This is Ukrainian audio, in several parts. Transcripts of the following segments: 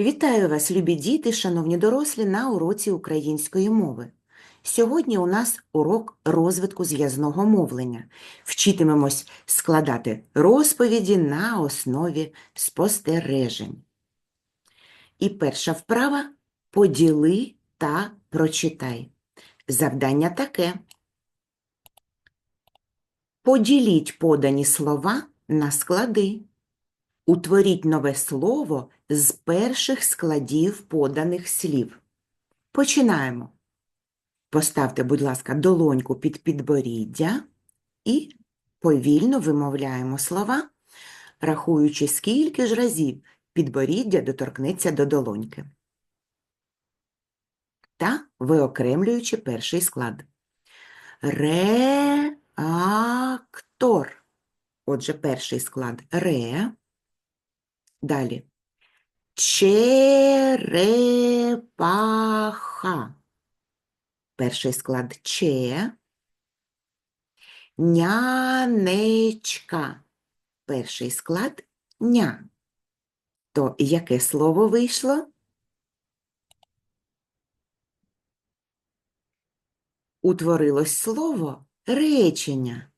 Вітаю вас, любі діти, шановні дорослі, на уроці української мови. Сьогодні у нас урок розвитку зв'язного мовлення. Вчитимемось складати розповіді на основі спостережень. І перша вправа – поділи та прочитай. Завдання таке. Поділіть подані слова на склади. Утворіть нове слово з перших складів поданих слів. Починаємо. Поставте, будь ласка, долоньку під підборіддя і повільно вимовляємо слова, рахуючи, скільки ж разів підборіддя доторкнеться до долоньки. Та виокремлюючи перший склад. Реактор. Отже, перший склад ре. Далі. Черепаха. Перший склад че. Нянечка. Перший склад ня. То яке слово вийшло? Утворилось слово речення.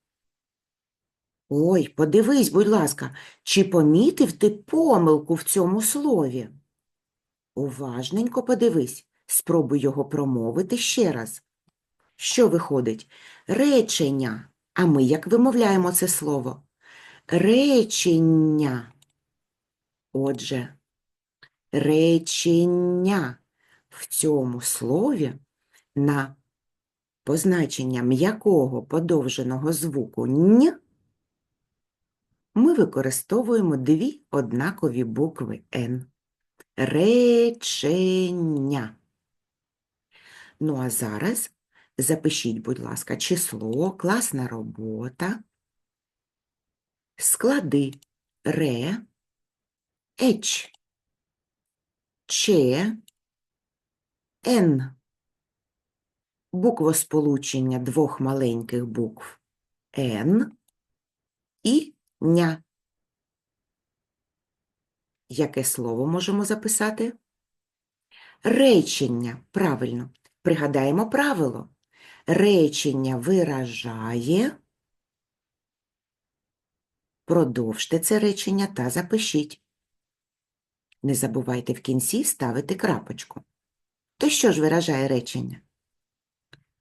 Ой, подивись, будь ласка, чи помітив ти помилку в цьому слові? Уважненько подивись, спробуй його промовити ще раз. Що виходить? Речення. А ми як вимовляємо це слово? Речення. Отже, речення в цьому слові на позначення м'якого подовженого звуку «н» ми використовуємо дві однакові букви Н. Речення. Ну, а зараз запишіть, будь ласка, число, класна робота, склади ре, еч, че, н. Буквосполучення двох маленьких букв Н і ня. Яке слово можемо записати? Речення. Правильно. Пригадаємо правило. Речення виражає. Продовжте це речення та запишіть. Не забувайте в кінці ставити крапочку. То що ж виражає речення?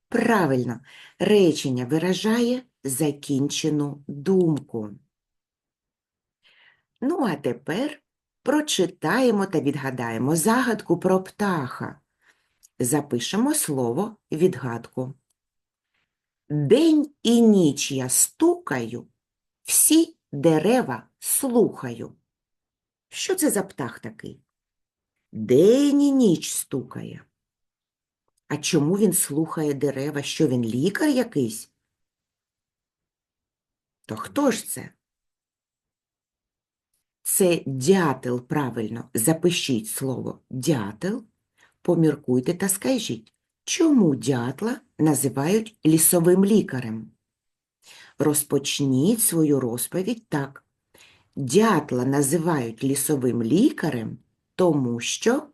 Правильно, речення виражає закінчену думку. Ну, а тепер прочитаємо та відгадаємо загадку про птаха. Запишемо слово відгадку. День і ніч я стукаю, всі дерева слухаю. Що це за птах такий? День і ніч стукає. А чому він слухає дерева? Що він лікар якийсь? То хто ж це? Це дятел, правильно. Запишіть слово дятел, поміркуйте та скажіть, чому дятла називають лісовим лікарем? Розпочніть свою розповідь так. Дятла називають лісовим лікарем, тому що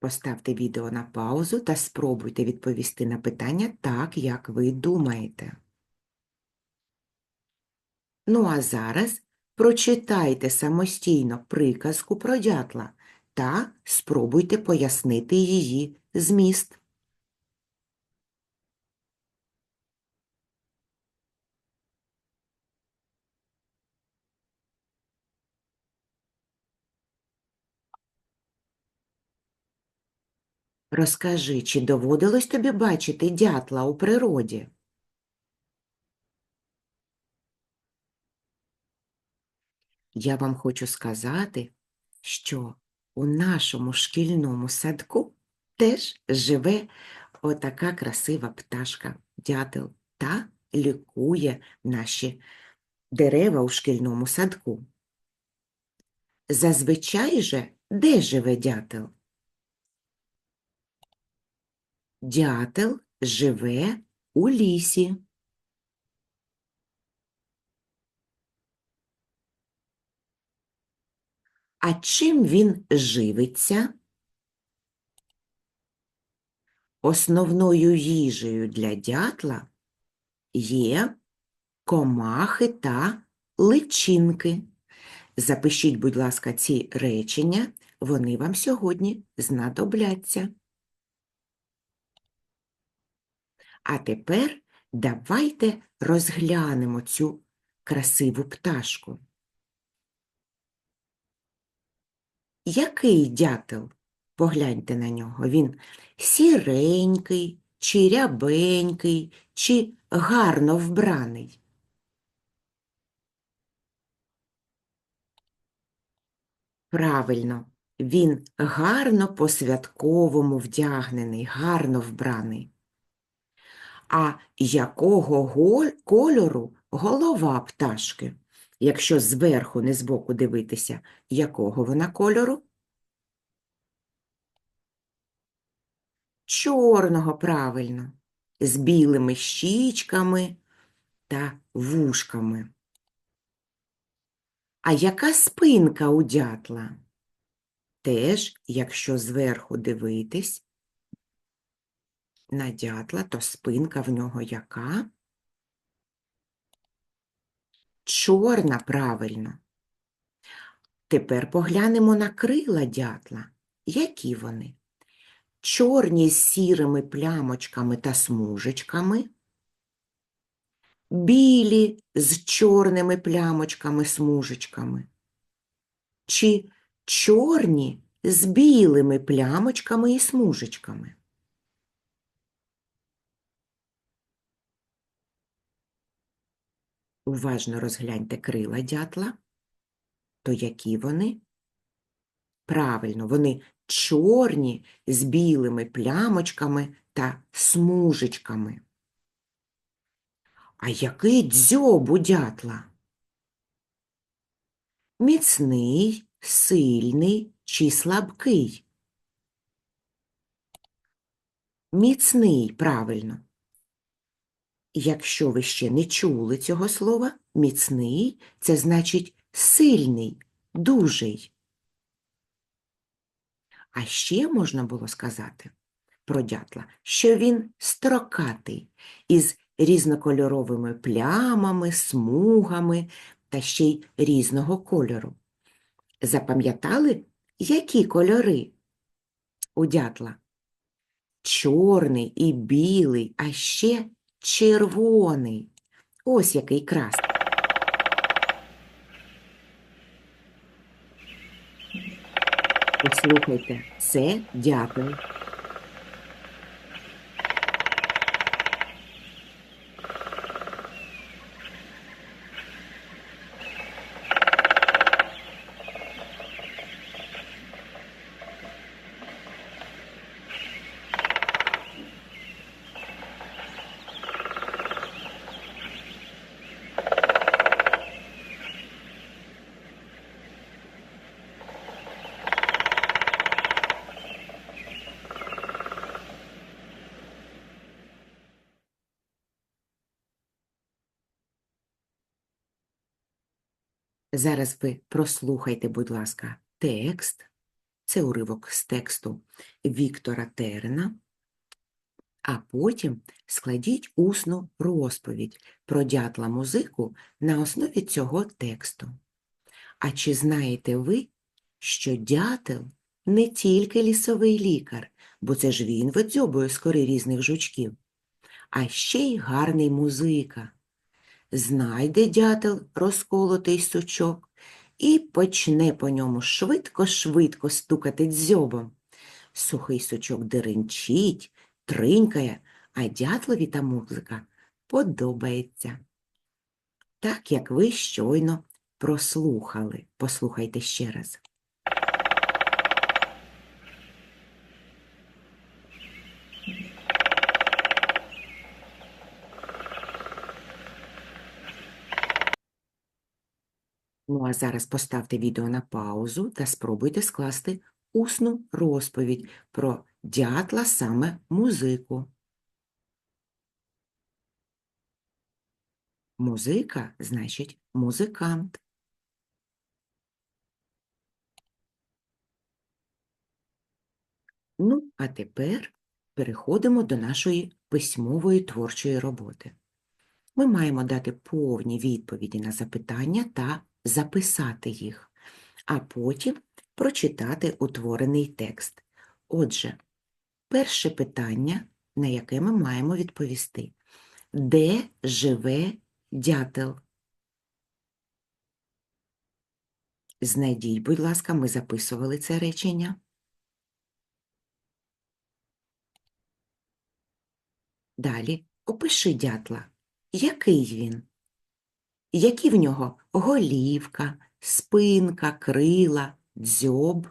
Поставте відео на паузу та спробуйте відповісти на питання так, як ви думаєте. Ну а зараз прочитайте самостійно приказку про дятла та спробуйте пояснити її зміст. Розкажи, чи доводилось тобі бачити дятла у природі? Я вам хочу сказати, що у нашому шкільному садку теж живе отака красива пташка дятел та лікує наші дерева у шкільному садку. Зазвичай же де живе дятел? Дятел живе у лісі. А чим він живиться? Основною їжею для дятла є комахи та личинки. Запишіть, будь ласка, ці речення, вони вам сьогодні знадобляться. А тепер давайте розглянемо цю красиву пташку. Який дятел? Погляньте на нього. Він сіренький, чи рябенький, чи гарно вбраний. Правильно, він гарно по-святковому вдягнений, гарно вбраний. А якого го- кольору голова пташки? Якщо зверху, не збоку дивитися, якого вона кольору? Чорного, правильно, з білими щічками та вушками. А яка спинка у дятла? Теж, якщо зверху дивитись на дятла, то спинка в нього яка? Чорна, правильно. Тепер поглянемо на крила дятла. Які вони? Чорні з сірими плямочками та смужечками, білі з чорними плямочками, смужечками, чи чорні з білими плямочками і смужечками. Уважно розгляньте крила дятла. То які вони? Правильно, вони чорні з білими плямочками та смужечками. А який дзьоб у дятла? Міцний, сильний чи слабкий? Міцний, правильно. Якщо ви ще не чули цього слова, міцний – це значить сильний, дужий. А ще можна було сказати про дятла, що він строкатий, із різнокольоровими плямами, смугами та ще й різного кольору. Запам'ятали, які кольори у дятла? Чорний і білий, а ще червоний. Ось який красний. Послухайте, це дятел. Зараз ви прослухайте, будь ласка, текст. Це уривок з тексту Віктора Терена. А потім складіть усну розповідь про дятла музику на основі цього тексту. А чи знаєте ви, що дятел не тільки лісовий лікар, бо це ж він видзьобує з кори різних жучків, а ще й гарний музика. Знайде дятел розколотий сучок і почне по ньому швидко-швидко стукати дзьобом. Сухий сучок деренчить, тринькає, а дятлові та музика подобається. Так, як ви щойно прослухали. Послухайте ще раз. а зараз поставте відео на паузу та спробуйте скласти усну розповідь про дятла саме музику. Музика значить музикант. Ну, а тепер переходимо до нашої письмової творчої роботи. Ми маємо дати повні відповіді на запитання та записати їх, а потім прочитати утворений текст. Отже, перше питання, на яке ми маємо відповісти. Де живе дятел? Знайдіть, будь ласка, ми записували це речення. Далі опиши дятла. Який він? Які в нього голівка, спинка, крила, дзьоб?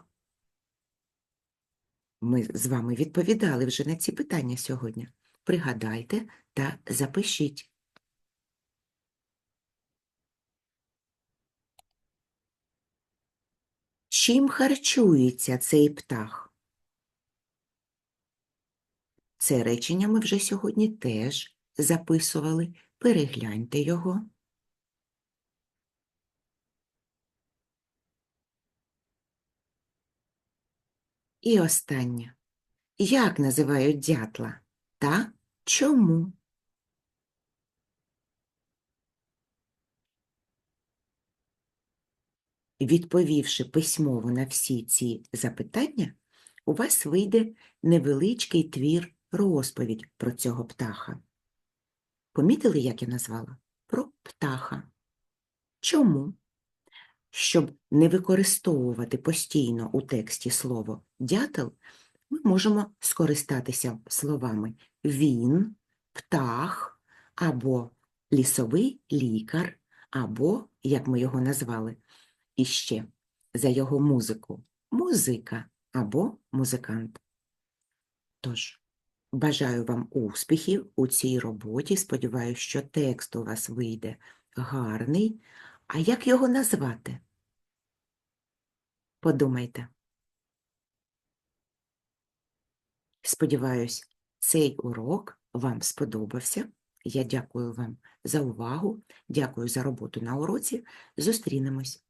Ми з вами відповідали вже на ці питання сьогодні. Пригадайте та запишіть. Чим харчується цей птах? Це речення ми вже сьогодні теж записували. Перегляньте його. І останнє. Як називають дятла та чому? Відповівши письмово на всі ці запитання, у вас вийде невеличкий твір розповідь про цього птаха. Помітили, як я назвала? Про птаха. Чому? Щоб не використовувати постійно у тексті слово дятел, ми можемо скористатися словами він, птах або лісовий лікар, або, як ми його назвали, іще за його музику музика або музикант. Тож, бажаю вам успіхів у цій роботі. Сподіваюся, що текст у вас вийде гарний. А як його назвати? Подумайте. Сподіваюсь, цей урок вам сподобався. Я дякую вам за увагу, дякую за роботу на уроці. Зустрінемось.